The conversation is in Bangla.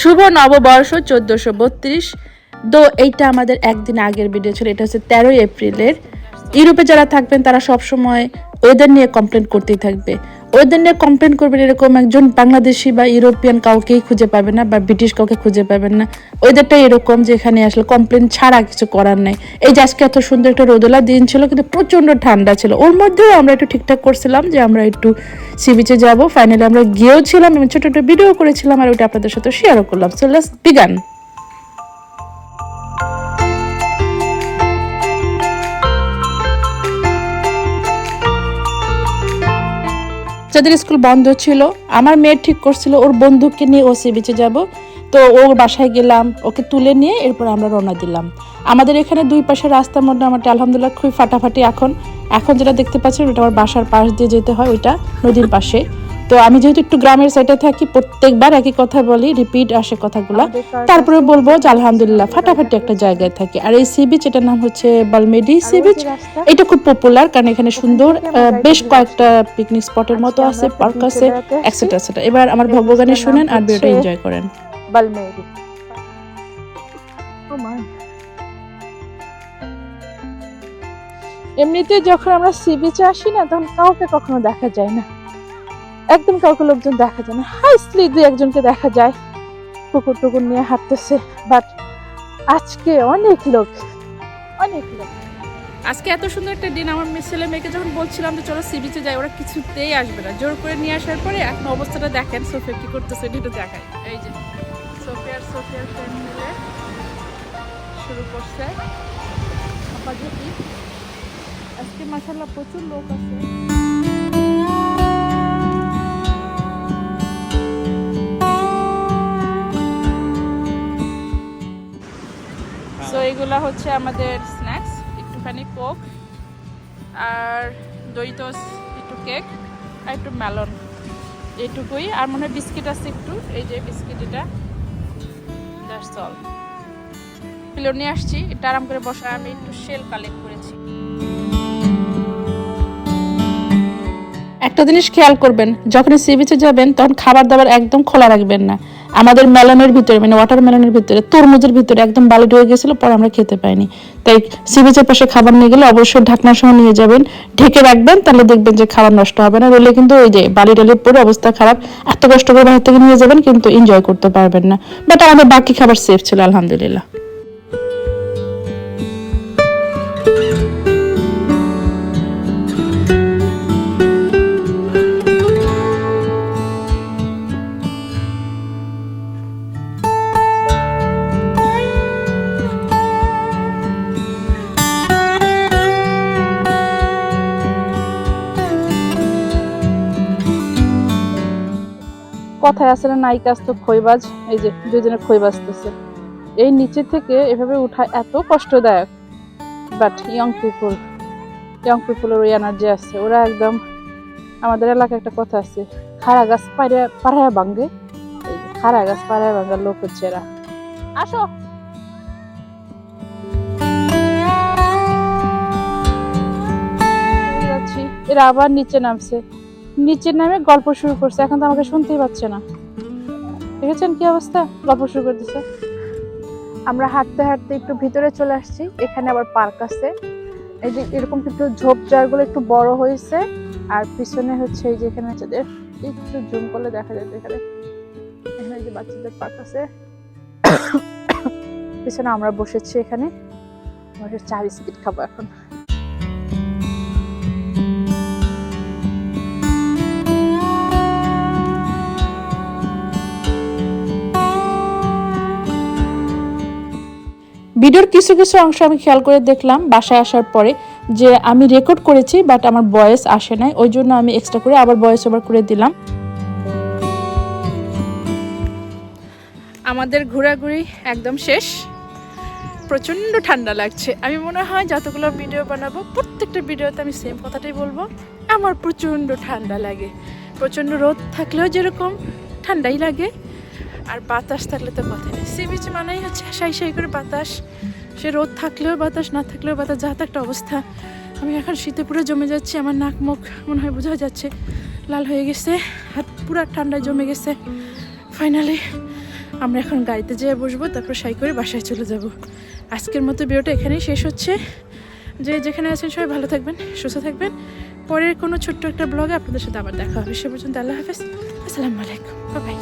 শুভ নববর্ষ চোদ্দোশো বত্রিশ। দো, এইটা আমাদের একদিন আগের ভিডিও ছিল, এটা হচ্ছে তেরোই এপ্রিলের। ইউরোপে যারা থাকবেন, তারা সবসময় ওয়েদার নিয়ে কমপ্লেন করতেই থাকবে। ওয়েদার নিয়ে কমপ্লেন করবেন এরকম একজন বাংলাদেশি বা ইউরোপিয়ান কাউকেই খুঁজে পাবে না বা ব্রিটিশ কাউকে খুঁজে পাবেন না। ওয়েদারটা এরকম যে এখানে আসলে কমপ্লেন ছাড়া কিছু করার নাই। এই যে আজকে এত সুন্দর একটা রোদলা দিন ছিল, কিন্তু প্রচণ্ড ঠান্ডা ছিল। ওর মধ্যেও আমরা একটু ঠিকঠাক করছিলাম যে আমরা একটু সি বিচে যাব। ফাইনালি আমরা গিয়েও ছিলাম এবং ছোট ছোট ভিডিও করেছিলাম আর ওটা আপনাদের সাথে শেয়ারও করলাম। সো লেটস বিগান যাদের স্কুল বন্ধ ছিল, আমার মেয়ে ঠিক করছিল ওর বন্ধুকে নিয়ে ও সি বিচে যাব। তো ওর বাসায় গেলাম, ওকে তুলে নিয়ে এরপর আমরা রওনা দিলাম। আমাদের এখানে দুই পাশে রাস্তা মোটামুটি আলহামদুলিল্লাহ খুবই ফাটাফাটি এখন। এখন যেটা দেখতে পাচ্ছেন ওটা আমার বাসার পাশ দিয়ে যেতে হয়, ওইটা নদীর পাশে। তো আমি যেহেতু একটু গ্রামের সাইডে থাকি প্রত্যেকবার একই কথা বলি রিপিট আসে কথাগুলো। তারপরে বলব যে আলহামদুলিল্লাহ ফাটাফাটি একটা জায়গায় থাকি। আর এই সি বিচ এটার নাম হচ্ছে বালমেডি সি বিচ এটা খুব পপুলার কারণ এখানে সুন্দর বেশ কয়েকটা পিকনিক স্পটের মতো আছে পার্ক আছে এক্সেট্রা এক্সেট্রা এবার আমার ভগবানের শুনেন আর ভিডিওটা এনজয় করেন। এমনিতে যখন আমরা সি বিচে আসি না তখন কাউকে কখনো দেখা যায় না। একদম কাউকে লোকজন দেখা যায় না। হাইস্টলি দুই একজনকে দেখা যায়। কুকুর টুকুর নিয়ে হাঁটতেছে বাট আজকে অনেক লোক অনেক লোক। আজকে এত সুন্দর একটা দিন, আমার ছেলে মেয়েকে যখন বলছিলাম যে চলো সি বিচে যাই, ওরা কিছুতেই আসবে না। জোর করে নিয়ে আসার পরে এখন অবস্থাটা দেখেন, সোফিয়া কি করতেছে একটু দেখায় এই যে, সোফিয়ার সোফিয়ার ফ্রেন্ড মিলে শুরু করছে আজকে মাসাল্লাহ প্রচুর লোক আছে। এগুলা হচ্ছে আমাদের স্ন্যাক্স একটুখানি কোক আর দইতোস, একটু কেক আর একটু মেলন এইটুকুই। আর মনে হয় বিস্কিট আছে একটু, এই যে বিস্কিট এটা। দ্যাটস অল নিয়ে আসছি এটা আরাম করে বসা। আমি একটু সেল কালেক্ট করেছি। একটা জিনিস খেয়াল করবেন যখন সি বিচে যাবেন, তখন খাবার দাবার একদম খোলা রাখবেন না। আমাদের মেলনের ভিতরে মানে ওয়াটার মেলনের ভিতরে, তরমুজের ভিতরে একদম বালি ঢুকে গেছিল, পরে আমরা খেতে পাইনি। তাই সি বিচের পাশে খাবার নিয়ে গেলে অবশ্যই ঢাকনার সহ নিয়ে যাবেন। ঢেকে রাখবেন, তাহলে দেখবেন যে খাবার নষ্ট হবে না। রইলে কিন্তু ওই যে বালি টালি পরে অবস্থা খারাপ। এত কষ্ট করে বাহির থেকে নিয়ে যাবেন, কিন্তু এনজয় করতে পারবেন না। বাট আমাদের বাকি খাবার সেফ ছিল, আলহামদুলিল্লাহ। কথায় আছে না, নায়িকা তো খইবাজ এই যে দুজনে খই বাজতেছে এই নিচে থেকে এভাবে উঠা এত কষ্টদায়ক। বাট ইয়ং পিপুল ইয়ং পিপুলের ওই এনার্জি আছে। ওরা একদম, আমাদের এলাকায় একটা কথা আছে, খাড়া গাছ পাড়া, পাড়ায় ভাঙ্গে। খাড়া গাছ পাড়ায় ভাঙ্গার লোক হচ্ছে এরা। আসো। এরা আবার নিচে নামছে। নিচে নামে গল্প শুরু করছে, এখন তো আমাকে শুনতেই পাচ্ছে না। দেখেছেন কি অবস্থা? গল্প শুরু করে দিছে। আমরা হাঁটতে হাঁটতে একটু ভিতরে চলে আসছি, এখানে আবার পার্ক আছে। এই যে এরকম একটু ঝোপঝাড়গুলো একটু বড় হয়েছে, আর পিছনে হচ্ছে এই যে এখানে হচ্ছে একটু জুম করলে দেখা যায় এখানে এখানে যে বাচ্চাদের পার্ক আছে। পিছনে আমরা বসেছি এখানে। আমরা চা বিস্কিট খাব এখন। ভিডিওর কিছু কিছু অংশ আমি খেয়াল করে দেখলাম বাসায় আসার পরে যে আমি রেকর্ড করেছি বাট আমার ভয়েস আসে নাই। ওই জন্য আমি এক্সট্রা করে আবার ভয়েস ওভার করে দিলাম। আমাদের ঘোরাঘুরি একদম শেষ। প্রচণ্ড ঠান্ডা লাগছে। আমি মনে হয় যতগুলো ভিডিও বানাবো, প্রত্যেকটা ভিডিওতে আমি সেম কথাটাই বলব। আমার প্রচণ্ড ঠান্ডা লাগে। প্রচণ্ড রোদ থাকলেও যেরকম ঠান্ডাই লাগে। আর বাতাস থাকলে তো কথা নেই। সি বিচ মানেই হচ্ছে সাই সাই করে বাতাস। সে রোদ থাকলেও বাতাস, না থাকলেও বাতাস, যা তো একটা অবস্থা। আমি এখন শীতে পুরো জমে যাচ্ছি, আমার নাক মুখ মনে হয় বোঝা যাচ্ছে। লাল হয়ে গেছে, হাত পুরো ঠান্ডায় জমে গেছে। ফাইনালি আমরা এখন গাড়িতে যেয়ে বসবো, তারপর সাই করে বাসায় চলে যাব। আজকের মতো ভিডিওটা এখানেই শেষ হচ্ছে। যে যেখানে আছেন সবাই ভালো থাকবেন, সুস্থ থাকবেন। পরের কোনো ছোট্ট একটা ব্লগে আপনাদের সাথে আবার দেখা হবে। সে পর্যন্ত আল্লাহ হাফেজ। আসসালামু আলাইকুম। বাই